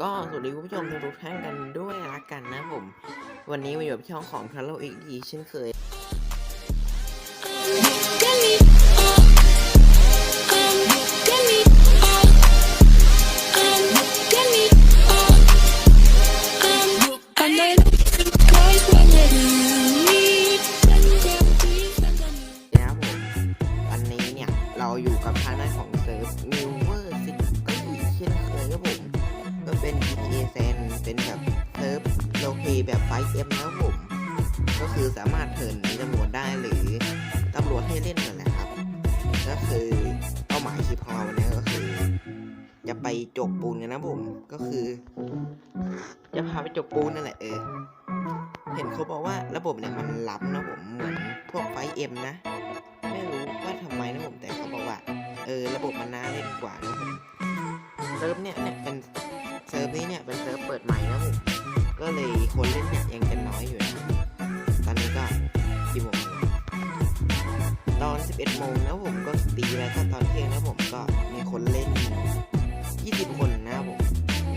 ก็สวัสดีคุณผู้ชมทุกท่านกันด้วยละกันนะผม วันนี้มาอยู่กับช่องของคาโร่อีกดีเช่นเคย จะไปจกปูนกันนะผม ก็คือ จะพาไปจกปูนนั่นแหละเออ เห็นเขาบอกว่าระบบเนี่ยมันล้ำนะผม เหมือนพวกไฟเอ็มนะ ไม่รู้ว่าทำไมนะผม แต่เขาบอกว่า เออ ระบบมันน่าเล่นกว่านะผม เซิร์ฟเนี่ยเนี่ยเป็นเซิร์ฟนี้เนี่ยเป็นเซิร์ฟเปิดใหม่นะผม ก็เลยคนเล่นเนี่ยยังจะน้อยอยู่นะ ตอนนี้ก็กี่โมงตอน 11โมงนะผมก็ตีไปก็ตอนเที่ยงนะผมก็มีคนเล่น 20 คนนะผมอื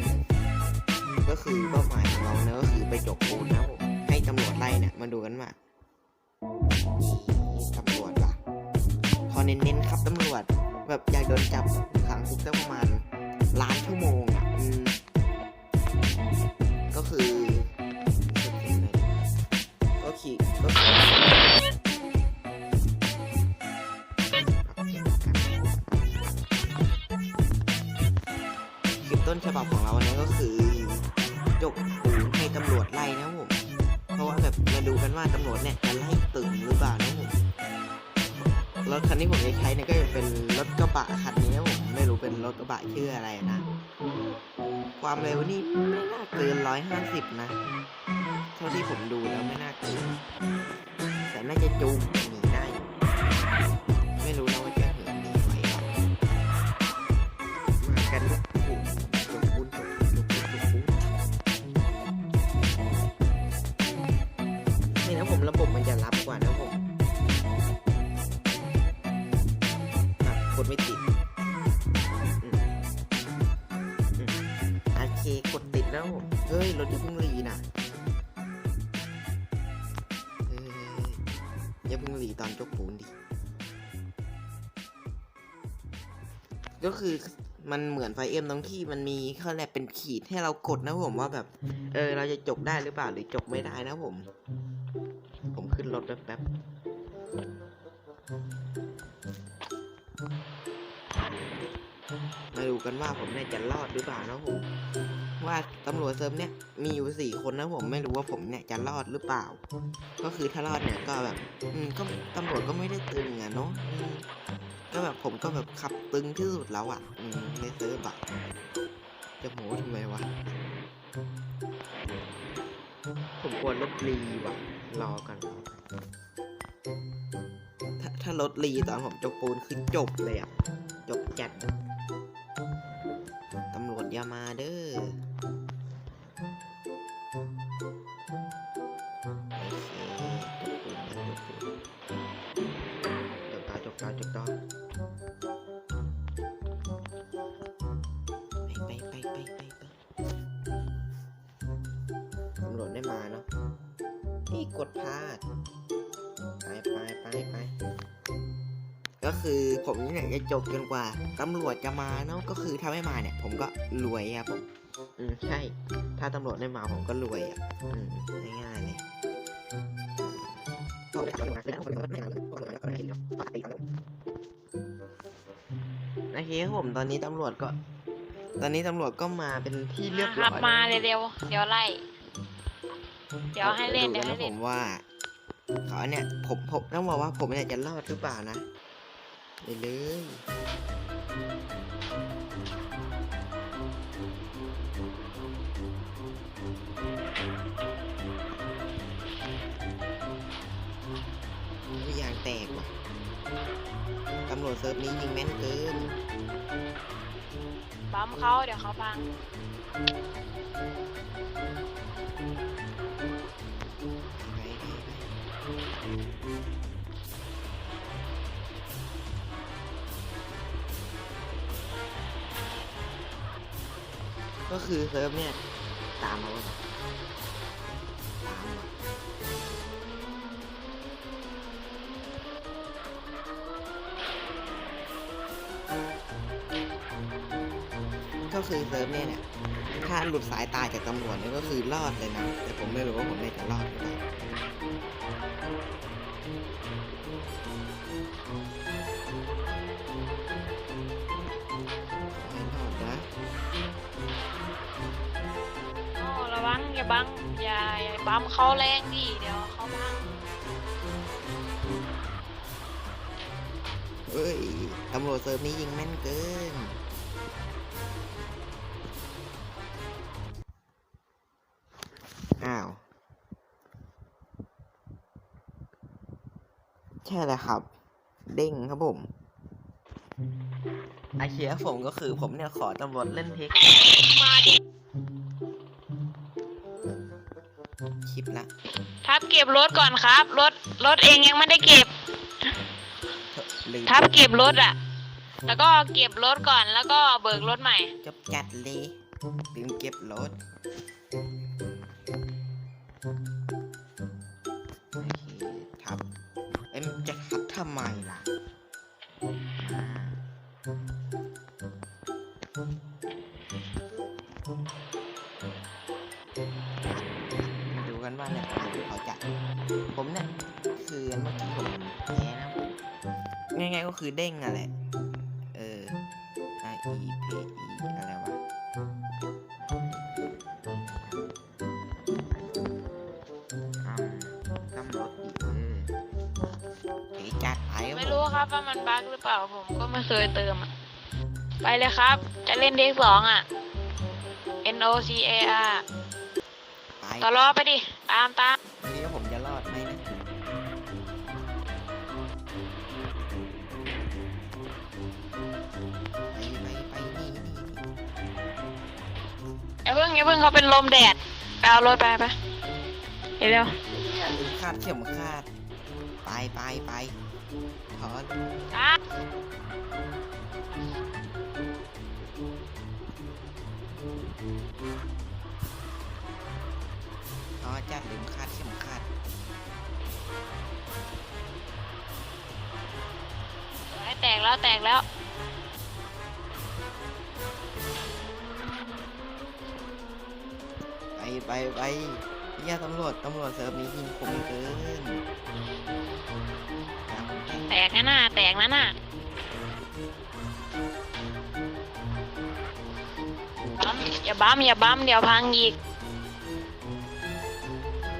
มก็คือเป้าหมายของเราเนี่ยก็คือไปจบปูนนะผมให้ตำรวจไล่เนี่ยมาดูกันว่าตำรวจว่ะพอเน้นๆครับตำรวจ แบบอยากโดนจับขังคุกสักประมาณล้านชั่วโมง บับของเราเนี่ยก็คือจกปูนให้ตำรวจไล่นะผม เพราะว่าแบบมาดูกันว่าตำรวจเนี่ยจะไล่ตึงหรือเปล่านะผมรถคันที่ผมจะใช้เนี่ยก็จะเป็นรถกระบะคันนี้นะผมไม่รู้เป็นรถกระบะชื่ออะไรนะ ความเร็วนี่ไม่น่าเกินร้อยห้าสิบนะ เท่าที่ผมดูแล้วไม่น่าเกินแต่น่าจะจูงหนีได้ ไม่รู้นะว่า ก็คือมันเหมือนไฟเอ็มตรงที่มันมีเขาแหละเป็นขีดให้เรากดนะผมว่าแบบ เออ เราจะจกได้หรือเปล่าหรือจกไม่ได้นะผม ผมขึ้นรถแป๊บๆมาดูกันว่าผมเนี่ยจะรอดหรือเปล่านะผม ว่าตำรวจเซิร์ฟเนี่ยมีอยู่สี่คนนะผมไม่รู้ว่าผมเนี่ยจะรอดหรือเปล่า ก็คือถ้ารอดเนี่ยก็แบบอืมก็ตำรวจก็ไม่ได้ตึงอะเนาะอืมก็แบบผมก็แบบขับตึงที่สุดแล้วอะอืมในเซิร์ฟอะจะโม้ทำไมวะผมกลัวรถรีว่ะรอกันรอกันถ้าถ้ารถรีตอนผมจกปูนคือจบเลยอะจบจัดตำรวจอย่ามาเด้อโอ ได้มาเนาะนี่กดพลาด ไปไปไปไปก็คือผมเนี่ยจะจบจนกว่าตำรวจจะมาเนาะก็คือถ้าไม่มาเนี่ย ผมก็รวยครับผมอืมใช่ ถ้าตำรวจไม่มาผมก็รวยอะอืมง่ายๆเลยโอเคครับผมตอนนี้ตำรวจก็ ตอนนี้ตำรวจก็มาเป็นที่เรียบร้อยมาเร็วๆเดี๋ยวไล่ เดี๋ยวให้เล่นเดี๋ยวให้นะผเล่นมว่าเขาเนี่ยผมผมต้องบอกว่าผมเนี่ยจะรอดหรือเปล่านะไปเลยโอ้ยยางแตกว่ะตำรวจเซิร์ฟนี้ยิงแม่นเกินบัมเขาเดี๋ยวเขาพังไปไปไป ก็คือเซิร์ฟเนี่ย ตามมาว่าตามก็คือเซิร์ฟเนี่ยเนี่ย ถ้าหลุดสายตาจากตำรวจเนี่ยก็คือรอดเลยนะ แต่ผมไม่รู้ว่าผมเนี่ยจะรอดหรือเปล่าไม่รอดนะโอ้ระวังอย่าบังอย่าอย่าบัมเขาแรงดิเดี๋ยวเขาบังเอ้ยตำรวจเซิร์ฟนี้ยิงแม่นเกิน ใช่แล้วครับ เด้งครับผมอาเชียผมก็คือผมเนี่ยขอตำรวจเล่นเทคมาดิคลิปละทับเก็บรถก่อนครับ รถรถเองยังไม่ได้เก็บเถอะลืมทับเก็บรถอะ แล้วก็เก็บรถก่อนแล้วก็เบิกรถใหม่ จบจัดเลยลืมเก็บรถ ก็คือเด้งอะแหละ เออ I E P E อะไรวะอ้ำกำรถอีกเออเก๋จัดไปครับไม่ผมรู้ครับว่ามันบั๊กหรือเปล่าผมก็ไม่เคยเติมอะไปเลยครับ จะเล่นเด็กสองอะ N O C A R ไปต่อรอไปดิ ตามตามวันนี้ผม อย่าเพิ่งอย่าเพิ่งเขาเป็นลมแดดไปเอารถไปไปเร็วอย่าลืมคาดเข็มคาด ไปไปไปถอนๆจ้าถอนจัดลืมคาดเข็มคาดให้แตกแล้วแตกแล้ว ไปไปไปอย่าตำรวจตำรวจเซิร์ฟนี้ยิงคมเกินแตกนะน่ะแตกนะน่ะบัมอย่าบัมอย่าบัมเดี๋ยวพังอีก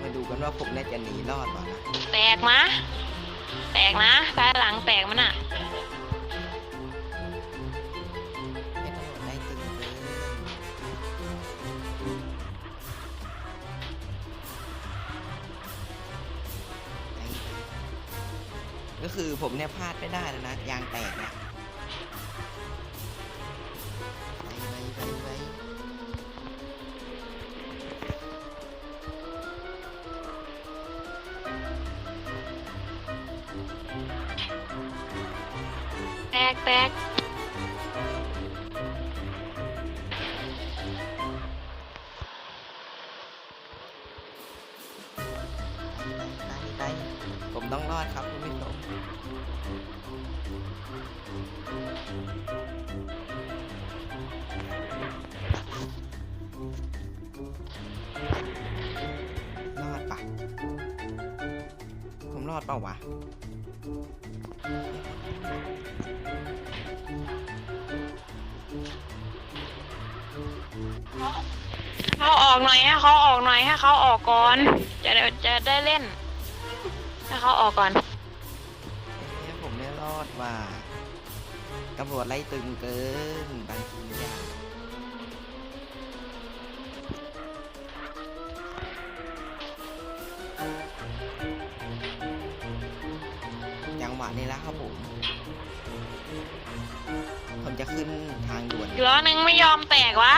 มาดูกันว่าผมเน่จะหนีรอดเปล่านะแตกนะแตกนะซ้ายหลังแตกมันอะ ผมเนี่ยพลาดไม่ได้แล้วนะ ยางแตกนะไปไปไปไปแตกแตกไปไป ผมต้องรอดครับคุณผู้ชมรอดปะผมรอดเปล่าวะเขาออกหน่อยให้เขาออกหน่อยให้เขาออกก่อน จะได้จะได้เล่น ให้เขาออกก่อนเอ้ยผมไม่รอดว่ะตำรวจไล่ตึงเกินบางทีอะจังหวะนี้แล้วครับผม ผมจะขึ้นทางด่วน อีกล้อหนึ่งไม่ยอมแตกวะ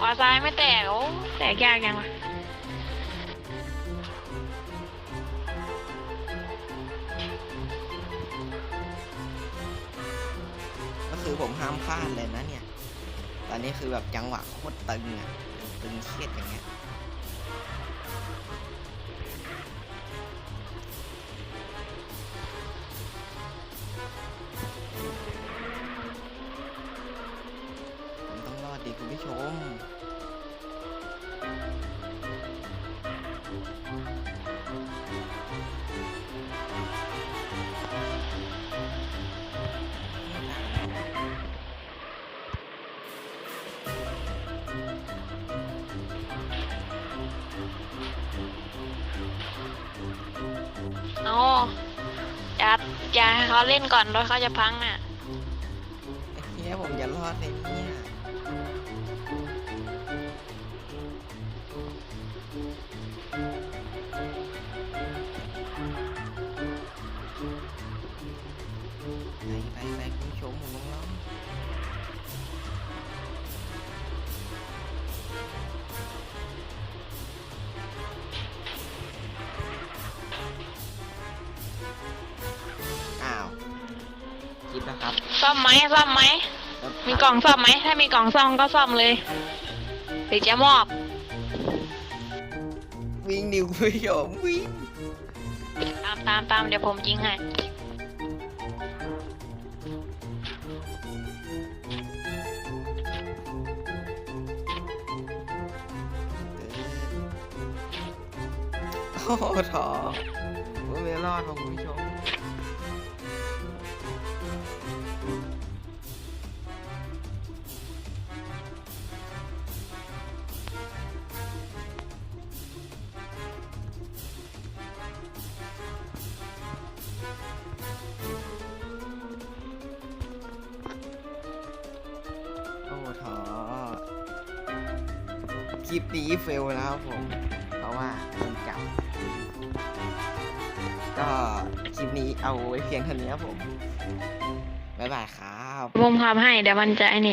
ขวาซ้ายไม่แตกโอ้แตกยากยังวะ คือผมห้ามพลาดเลยนะเนี่ย ตอนนี้คือแบบจังหวะโคตรตึงอะตึงเครียดอย่างเงี้ยผมต้องรอดดีคุณผู้ชม อย่าให้เขาเล่นก่อนรถเขาจะพังอะไอ้เฮียผมจะรอดในนี้ นะครับซ่อมไหมซ่อมไหมรถมีกล่องซ่อมไหม ถ้ามีกล่องซ่อมก็ซ่อมเลยหรือจะมอบ วิ่งดิวคุณผู้ชมวิ่งตามตามตามเดี๋ยวผมยิงให้โอ้โหทอผมไม่รอดหรอกคุณ ลิปนี้เฟลแล้วครับผม เพราะว่ามันจับก็คลิปนี้เอาไว้เพียงเท่านี้ครับผม บ๊ายบายครับ ผมทำให้เดี๋ยวมันจะไอนี่